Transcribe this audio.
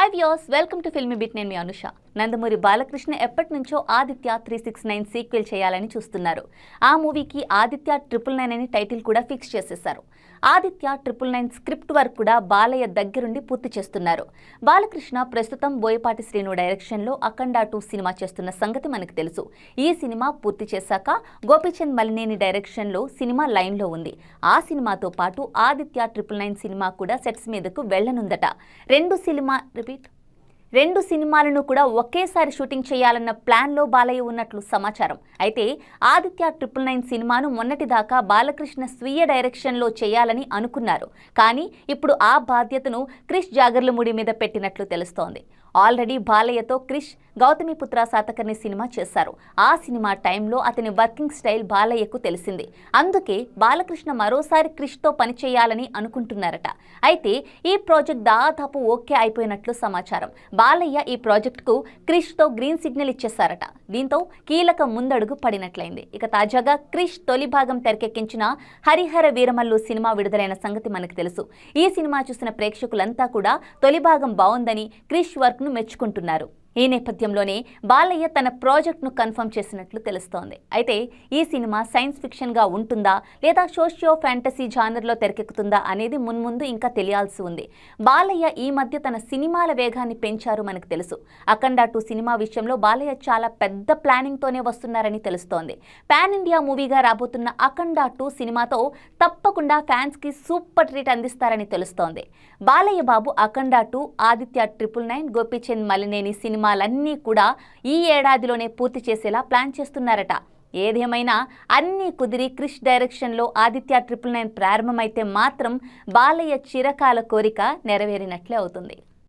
Hi views welcome to filmy bit నేను మీ అనుష. నందమూరి బాలకృష్ణ ఎప్పటి నుంచో Aditya three six nine sequel చేయాలని చూస్తున్నారు. ఆ మూవీకి ఆదిత్య ట్రిపుల్ నైన్ అని టైటిల్ కూడా ఫిక్స్ చేసేశారు. Aditya triple nine script work కూడా బాలయ్య దగ్గరుండి పూర్తి చేస్తున్నారు. బాలకృష్ణ ప్రస్తుతం బోయపాటి శ్రీను డైరెక్షన్లో అఖండ టూ సినిమా చేస్తున్న సంగతి మనకు తెలుసు. ఈ సినిమా పూర్తి చేశాక గోపీచంద్ మలినేని డైరెక్షన్లో సినిమా లైన్లో ఉంది. ఆ సినిమాతో పాటు ఆదిత్య ట్రిపుల్ నైన్ సినిమా కూడా సెట్స్ మీదకు వెళ్ళనుందట రెండు సినిమా రిపీట్ రెండు సినిమాలను కూడా ఒకేసారి షూటింగ్ చేయాలన్న ప్లాన్లో బాలయ్య ఉన్నట్లు సమాచారం. అయితే ఆదిత్య ట్రిపుల్ నైన్ సినిమాను మొన్నటిదాకా బాలకృష్ణ స్వీయ డైరెక్షన్లో చేయాలని అనుకున్నారు. కానీ ఇప్పుడు ఆ బాధ్యతను క్రిష్ జాగర్లముడి మీద పెట్టినట్లు తెలుస్తోంది. ఆల్రెడీ బాలయ్యతో క్రిష్ గౌతమిపుత్ర శాతకర్ణి సినిమా చేశారు. ఆ సినిమా టైంలో అతని వర్కింగ్ స్టైల్ బాలయ్యకు తెలిసింది. అందుకే బాలకృష్ణ మరోసారి క్రిష్తో పనిచేయాలని అనుకుంటున్నారట. అయితే ఈ ప్రాజెక్ట్ దాదాపు ఓకే అయిపోయినట్లు సమాచారం. బాలయ్య ఈ ప్రాజెక్టుకు క్రిష్తో గ్రీన్ సిగ్నల్ ఇచ్చేశారట. దీంతో కీలక ముందడుగు పడినట్లయింది. ఇక తాజాగా క్రిష్ తొలి భాగం తెరకెక్కించిన హరిహర వీరమల్లు సినిమా విడుదలైన సంగతి మనకు తెలుసు. ఈ సినిమా చూసిన ప్రేక్షకులంతా కూడా తొలి భాగం బాగుందని క్రిష్ వర్క్ను మెచ్చుకుంటున్నారు. ఈ నేపథ్యంలోనే బాలయ్య తన ప్రాజెక్ట్ను కన్ఫర్మ్ చేసినట్లు తెలుస్తోంది. అయితే ఈ సినిమా సైన్స్ ఫిక్షన్గా ఉంటుందా లేదా సోషియో ఫ్యాంటసీ జానర్లో తెరకెక్కుతుందా అనేది మున్ముందు ఇంకా తెలియాల్సి ఉంది. బాలయ్య ఈ మధ్య తన సినిమాల వేగాన్ని పెంచారు మనకు తెలుసు. అఖండ టూ సినిమా విషయంలో బాలయ్య చాలా పెద్ద ప్లానింగ్తోనే వస్తున్నారని తెలుస్తోంది. పాన్ ఇండియా మూవీగా రాబోతున్న అఖండ టూ సినిమాతో తప్పకుండా ఫ్యాన్స్కి సూపర్ ట్రీట్ అందిస్తారని తెలుస్తోంది. Balayya Babu Akhanda two Aditya triple nine Gopichand Malineni cinema సినిమాలన్నీ కూడా ఈ ఏడాదిలోనే పూర్తి చేసేలా ప్లాన్ చేస్తున్నారట. ఏదేమైనా అన్నీ కుదిరి క్రిష్ డైరెక్షన్లో ఆదిత్య ట్రిపుల్ నైన్ ప్రారంభమైతే మాత్రం బాలయ్య చిరకాల కోరిక నెరవేరినట్లే అవుతుంది.